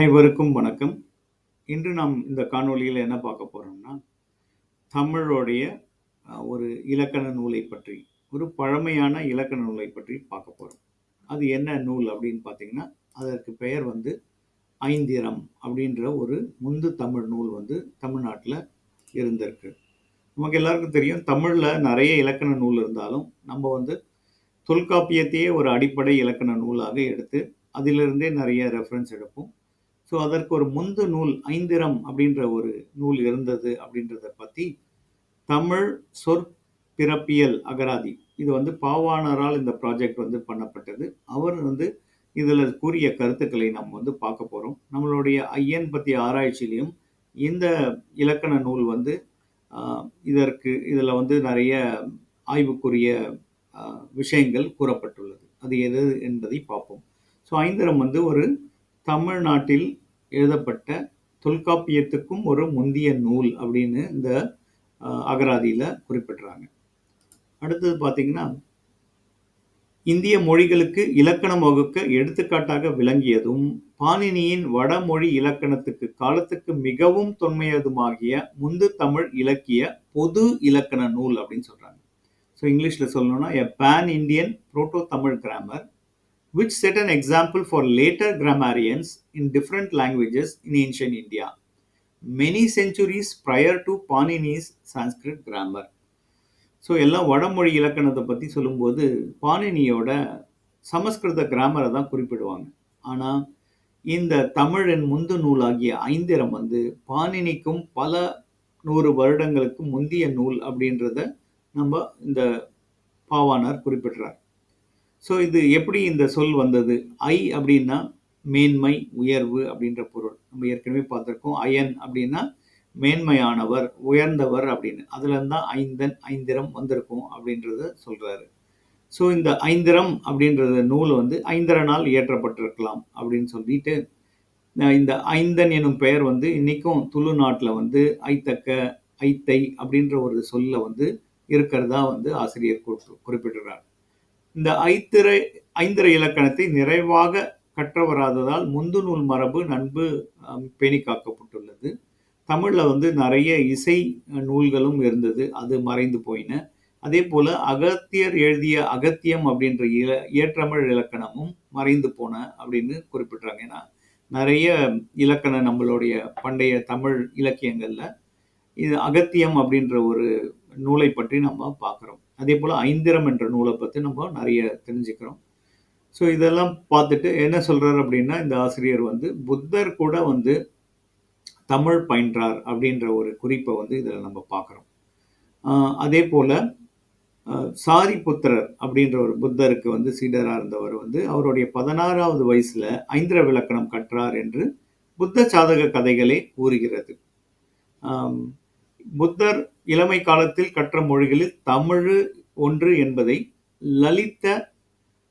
அனைவருக்கும் வணக்கம். இன்று நாம் இந்த காணொலியில் என்ன பார்க்க போகிறோம்னா தமிழோடைய ஒரு இலக்கண நூலை பற்றி, ஒரு பழமையான இலக்கண நூலை பற்றி பார்க்க போகிறோம் அது என்ன நூல் அப்படின்னு பார்த்தீங்கன்னா, அதற்கு பெயர் வந்து ஐந்திரம் அப்படின்ற ஒரு முந்து தமிழ் நூல் வந்து தமிழ்நாட்டில் இருந்திருக்கு. நமக்கு எல்லாருக்கும் தெரியும், தமிழில் நிறைய இலக்கண நூல் இருந்தாலும், நம்ம வந்து தொல்காப்பியத்தையே ஒரு அடிப்படை இலக்கண நூலாக எடுத்து, அதிலிருந்தே நிறைய ரெஃபரன்ஸ் எடுப்போம். ஸோ, அதற்கு ஒரு முந்து நூல் ஐந்திரம் அப்படின்ற ஒரு நூல் இருந்தது அப்படின்றத பற்றி தமிழ் சொற்பிறப்பியல் அகராதி. இது வந்து பாவாணரால் இந்த ப்ராஜெக்ட் வந்து பண்ணப்பட்டது. அவர் வந்து இதில் கூறிய கருத்துக்களை நம்ம வந்து பார்க்க போகிறோம் நம்மளுடைய ஐயன் பற்றிய ஆராய்ச்சியிலையும் இந்த இலக்கண நூல் வந்து இதற்கு இதில் வந்து நிறைய ஆய்வுக்குரிய விஷயங்கள் கூறப்பட்டுள்ளது. அது எது என்பதை பார்ப்போம். ஸோ, ஐந்திரம் வந்து ஒரு தமிழ்நாட்டில் எழுதப்பட்ட தொல்காப்பியத்துக்கும் ஒரு முந்திய நூல் அப்படின்னு இந்த அகராதியில் குறிப்பிட்றாங்க. அடுத்தது பார்த்தீங்கன்னா, இந்திய மொழிகளுக்கு இலக்கணம் வகுக்க எடுத்துக்காட்டாக விளங்கியதும், பாணினியின் வடமொழி இலக்கணத்துக்கு காலத்துக்கு மிகவும் தொன்மையதுமாகிய முந்து தமிழ் இலக்கிய பொது இலக்கண நூல் அப்படின்னு சொல்கிறாங்க ஸோ, இங்கிலீஷில் சொல்லணும்னா, a pan Indian proto Tamil grammar which set an example for later grammarians in different languages in ancient India, many centuries prior to Panini's Sanskrit grammar. So, எல்லாம் வடமொழி இலக்கணத்தை பற்றி சொல்லும்போது, பாணினியோட சமஸ்கிருத கிராமரை தான் குறிப்பிடுவாங்க. ஆனால் இந்த தமிழின் முந்து நூலாகிய ஐந்திரம் வந்து பாணினிக்கும் பல நூறு வருடங்களுக்கு முந்திய நூல் அப்படின்றத நம்ம இந்த பாவானார் குறிப்பிடுறார். ஸோ, இது எப்படி இந்த சொல் வந்தது? ஐ அப்படின்னா மேன்மை, உயர்வு அப்படின்ற பொருள். நம்ம ஏற்கனவே பார்த்துருக்கோம் அயன் அப்படின்னா மேன்மையானவர், உயர்ந்தவர் அப்படின்னு. அதுலேருந்து தான் ஐந்தன், ஐந்திரம் வந்திருக்கும் அப்படின்றத சொல்கிறாரு ஸோ, இந்த ஐந்திரம் அப்படின்றது நூல் வந்து ஐந்திரனால் இயற்றப்பட்டிருக்கலாம் அப்படின்னு சொல்லிட்டு, இந்த ஐந்தன் எனும் பெயர் வந்து இன்றைக்கும் துளு நாட்டில் வந்து ஐத்தக்க, ஐத்தை அப்படின்ற ஒரு சொல்ல வந்து இருக்கிறதா வந்து ஆசிரியர் குறிப்பிடுறார். இந்த ஐத்திரை ஐந்திரை இலக்கணத்தை நிறைவாக கற்றவராததால் முந்து நூல் மரபு நன்பு பேணி காக்கப்பட்டுள்ளது. தமிழில் வந்து நிறைய இசை நூல்களும் இருந்தது. அது மறைந்து போயின. அதே போல் அகத்தியர் எழுதிய அகத்தியம் அப்படின்ற இல இயற்றமிழ் இலக்கணமும் மறைந்து போன அப்படின்னு குறிப்பிட்றாங்க ஏன்னா, நிறைய இலக்கண நம்மளுடைய பண்டைய தமிழ் இலக்கியங்களில் இது அகத்தியம் அப்படின்ற ஒரு நூலை பற்றி நம்ம பார்க்குறோம் அதே போல் ஐந்திரம் என்ற நூலை பற்றி நம்ம நிறைய தெரிஞ்சுக்கிறோம். ஸோ, இதெல்லாம் பார்த்துட்டு என்ன சொல்கிறார் அப்படின்னா, இந்த ஆசிரியர் வந்து புத்தர் கூட வந்து தமிழ் பயின்றார் அப்படின்ற ஒரு குறிப்பை வந்து இதில் நம்ம பார்க்குறோம் அதே போல் சாரி சாரிபுத்திரர் அப்படின்ற ஒரு புத்தருக்கு வந்து சீடராக இருந்தவர் வந்து அவருடைய பதினாறாவது வயசில் ஐந்திர விளக்கணம் கற்றார் என்று புத்த சாதக கதைகளே கூறுகிறது. புத்தர் இளமை காலத்தில் கற்ற மொழிகளில் தமிழ் ஒன்று என்பதை லலித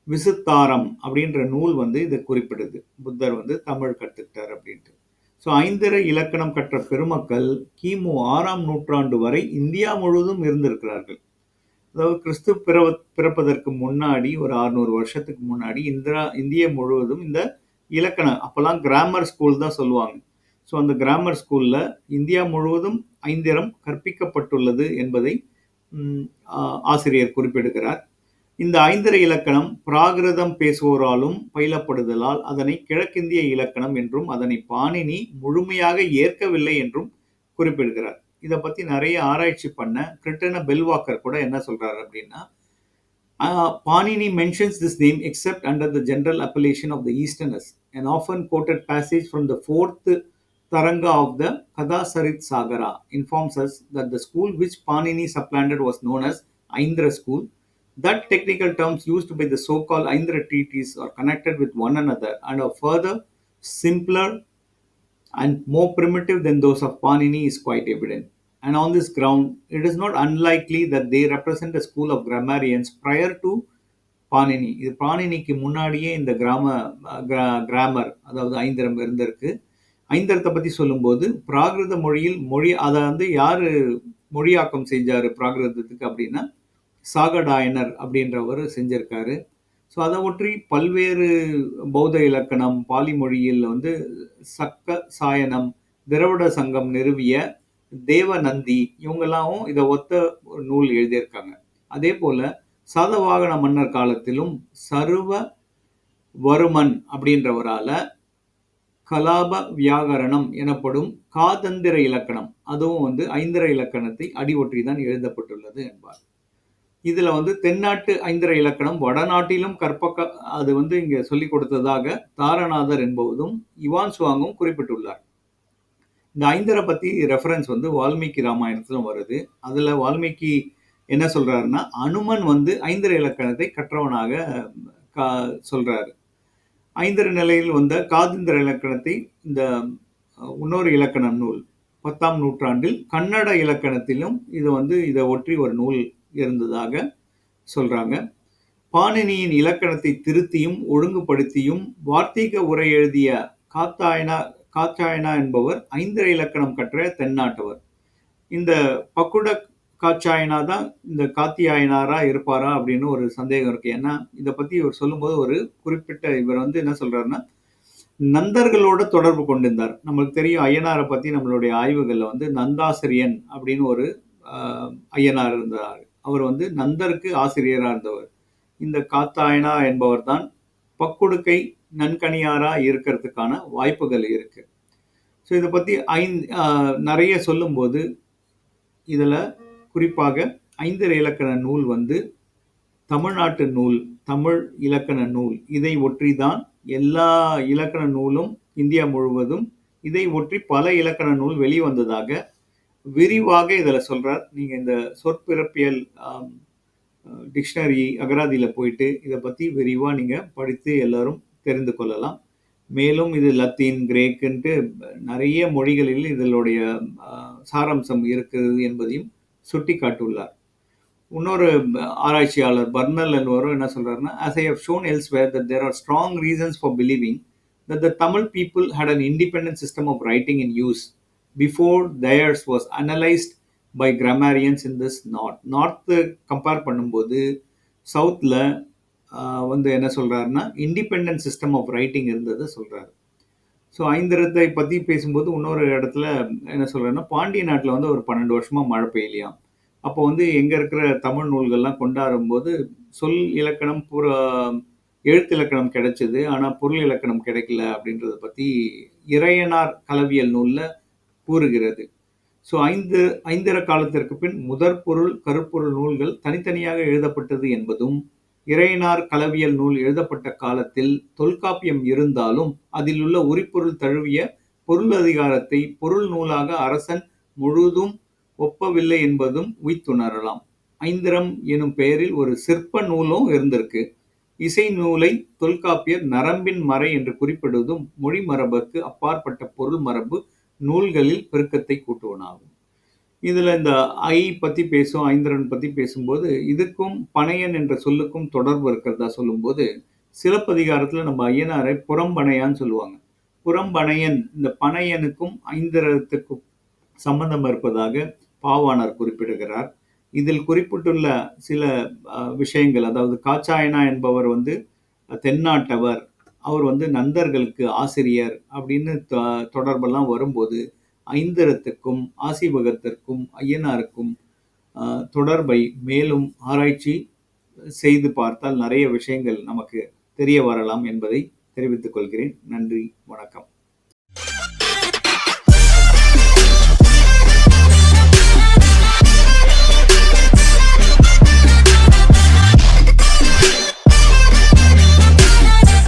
விசுத்தாரம் அப்படின்ற நூல் வந்து இதை குறிப்பிடுது. புத்தர் வந்து தமிழ் கற்றுக்கிட்டார் அப்படின்ட்டு. ஸோ, ஐந்திர இலக்கணம் கற்ற பெருமக்கள் கிமு ஆறாம் நூற்றாண்டு வரை இந்தியா முழுவதும் இருந்திருக்கிறார்கள். அதாவது கிறிஸ்து பிறவ பிறப்பதற்கு முன்னாடி ஒரு 600 வருஷத்துக்கு முன்னாடி இந்திரா இந்தியா முழுவதும் இந்த இலக்கணம் அப்போல்லாம் கிராமர் ஸ்கூல் தான் சொல்லுவாங்க. ஸோ, அந்த கிராமர் ஸ்கூலில் இந்தியா முழுவதும் ஐந்திரம் கற்பிக்கப்பட்டுள்ளது என்பதை ஆ ஆசிரியர் குறிப்பிடுகிறார். இந்த ஐந்திர இலக்கணம் பிராகிருதம் பேசுவோராலும் பயிலப்படுதலால் அதனை கிழக்கிந்திய இலக்கணம் என்றும், அதனை பாணினி முழுமையாக ஏற்கவில்லை என்றும் குறிப்பிடுகிறார். இதை பற்றி நிறைய ஆராய்ச்சி பண்ண கிரிட்டன பெல்வாக்கர் கூட என்ன சொல்கிறார் அப்படின்னா, Panini mentions this name except under the general appellation of the easterners An often quoted passage from the 4th Taranga of the Kathasarit Sagara informs us that the school which Panini supplanted was known as Aindra school. That technical terms used by the so-called Aindra treatises are connected with one another and are further simpler and more primitive than those of Panini is quite evident. And on this ground, it is not unlikely that they represent a school of grammarians prior to Panini. இது பாணினிக்கு முன்னாடியே இந்த கிராம அ கிரா grammar அதாவது ஐந்திரம் இருந்திருக்கு. ஐந்தரத்தை பற்றி சொல்லும்போது, பிராகிருத மொழியில் மொழி அதை வந்து யார் மொழியாக்கம் செஞ்சார் பிராகிருதத்துக்கு அப்படின்னா, சாகடாயனர் அப்படின்றவர் செஞ்சிருக்காரு. ஸோ அதை ஒற்றி பல்வேறு பௌத்த இலக்கணம் பாலி மொழியில் வந்து சக்க சாயனம் திரவிட சங்கம் நிறுவிய தேவநந்தி இவங்கெல்லாம் இதை ஒத்த ஒரு நூல் எழுதியிருக்காங்க அதே போல் சதவாகன மன்னர் காலத்திலும் சர்வ வருமன் அப்படின்றவரால கலாப வியாகரணம் எனப்படும் காதந்திர இலக்கணம். அதுவும் வந்து ஐந்திர இலக்கணத்தை அடிவொற்றி தான் எழுதப்பட்டுள்ளது என்பார். இதில் வந்து தென்னாட்டு ஐந்திர இலக்கணம் வடநாட்டிலும் கற்பக்க அது வந்து இங்கே சொல்லிக் கொடுத்ததாக தாரநாதர் என்பவதும் இவான் சுவாங்கும் குறிப்பிட்டுள்ளார். இந்த ஐந்தரை பற்றி ரெஃபரன்ஸ் வந்து வால்மீகி ராமாயணத்திலும் வருது. அதில் வால்மீகி என்ன சொல்கிறாருன்னா அனுமன் வந்து ஐந்திர இலக்கணத்தை கற்றவனாக கா சொல்கிறாரு ஐந்திர நிலையில் வந்த காதிந்திர இலக்கணத்தை இந்த இன்னொரு இலக்கண நூல் பத்தாம் நூற்றாண்டில் கன்னட இலக்கணத்திலும் இது வந்து இதை ஒற்றி ஒரு நூல் இருந்ததாக சொல்கிறாங்க பாணினியின் இலக்கணத்தை திருத்தியும் ஒழுங்குபடுத்தியும் வார்த்தீக உரை எழுதிய காத்தாயனா காச்சாயனா என்பவர் ஐந்திர இலக்கணம் கற்ற தென்னாட்டவர். இந்த பக்குட காச்சாயனா தான் இந்த காத்தியாயனாரா இருப்பாரா அப்படின்னு ஒரு சந்தேகம் இருக்கு. ஏன்னா இதை பத்தி இவர் சொல்லும்போது ஒரு குறிப்பிட்ட இவர் வந்து என்ன சொல்றாருன்னா நந்தர்களோட தொடர்பு கொண்டிருந்தார். நம்மளுக்கு தெரியும் ஐயனாரை பத்தி நம்மளுடைய ஆய்வுகள்ல வந்து நந்தாசிரியன் அப்படின்னு ஒரு ஐயனார் இருந்தார். அவர் வந்து நந்தருக்கு ஆசிரியராக இருந்தவர். இந்த காத்தாயனா என்பவர் தான் பக்குடுக்கை நன்கணியாராக இருக்கிறதுக்கான வாய்ப்புகள் இருக்கு. ஸோ இதை பற்றி ஐந்து நிறைய சொல்லும்போது இதில் குறிப்பாக ஐந்தரை இலக்கண நூல் வந்து தமிழ்நாட்டு நூல் தமிழ் இலக்கண நூல். இதை ஒற்றி தான் எல்லா இலக்கண நூலும் இந்தியா முழுவதும் இதை ஒற்றி பல இலக்கண நூல் வெளிவந்ததாக விரிவாக இதில் சொல்கிறார் நீங்கள் இந்த சொற்பிறப்பியல் டிக்ஷனரி அகராதியில் போயிட்டு இதை பற்றி விரிவாக நீங்கள் படித்து எல்லோரும் தெரிந்து கொள்ளலாம். மேலும் இது லத்தீன் கிரேக்குன்ட்டு நிறைய மொழிகளில் இதனுடைய சாராம்சம் இருக்கிறது என்பதையும் சுட்டிக்காட்டுள்ளார் இன்னொரு ஆராய்ச்சியாளர் பர்னல் எல்வரும் என்ன சொல்கிறாருன்னா as I have shown elsewhere that there are strong reasons for believing that the Tamil people had an independent system of writing in use before theirs was analysed by grammarians in this north north compare பண்ணும்போது சவுத்தில் வந்து என்ன சொல்கிறாருன்னா independent system of writing இருந்ததை சொல்கிறாரு so ஐந்திரத்தை பற்றி பேசும்போது இன்னொரு இடத்துல என்ன சொல்கிறேன்னா பாண்டிய நாட்டில் வந்து ஒரு பன்னெண்டு வருஷமாக மழை பெய்யலையாம் அப்போ வந்து எங்கே இருக்கிற தமிழ் நூல்கள்லாம் கொண்டாடும் போது சொல் இலக்கணம் புற எழுத்து இலக்கணம் கிடைச்சது. ஆனால் பொருள் இலக்கணம் கிடைக்கல அப்படின்றத பற்றி இறையனார் கலவியல் நூலில் கூறுகிறது. ஸோ ஐந்து ஐந்திர காலத்திற்கு பின் முதற் பொருள் கருப்பொருள் நூல்கள் தனித்தனியாக எழுதப்பட்டது என்பதும் இறையனார் களவியல் நூல் எழுதப்பட்ட காலத்தில் தொல்காப்பியம் இருந்தாலும் அதில் உள்ள உரிப்பொருள் தழுவிய பொருள் அதிகாரத்தை பொருள் நூலாக அரசன் முழுதும் ஒப்பவில்லை என்பதும் உய்த்துணரலாம். ஐந்திரம் எனும் பெயரில் ஒரு சிற்ப நூலும் இருந்திருக்கு. இசை நூலை தொல்காப்பியர் நரம்பின் மறை என்று குறிப்பிடுவதும் மொழி மரபுக்கு அப்பாற்பட்ட பொருள் மரபு நூல்களில் பெருக்கத்தை கூட்டுவனாகும். இதில் இந்த ஐ பற்றி பேசும் ஐந்திரன் பற்றி பேசும்போது இதுக்கும் பனையன் என்ற சொல்லுக்கும் தொடர்பு இருக்கிறதா சொல்லும்போது சிலப்பதிகாரத்தில் நம்ம ஐயனாரை புறம்பனையான்னு சொல்லுவாங்க. புறம்பனையன் இந்த பனையனுக்கும் ஐந்திரத்துக்கும் சம்பந்தம் இருப்பதாக பாவாணர் குறிப்பிடுகிறார். இதில் குறிப்பிட்டுள்ள சில விஷயங்கள் அதாவது காச்சாயனா என்பவர் வந்து தென்னாட்டவர் அவர் வந்து நந்தர்களுக்கு ஆசிரியர் அப்படின்னு தொடர்பெல்லாம் வரும்போது ஐந்திரத்துக்கும் ஆசிபகத்திற்கும் ஐயனாருக்கும் தொடர்பை மேலும் ஆராய்ச்சி செய்து பார்த்தால் நிறைய விஷயங்கள் நமக்கு தெரிய வரலாம் என்பதை தெரிவித்துக் கொள்கிறேன். நன்றி வணக்கம்.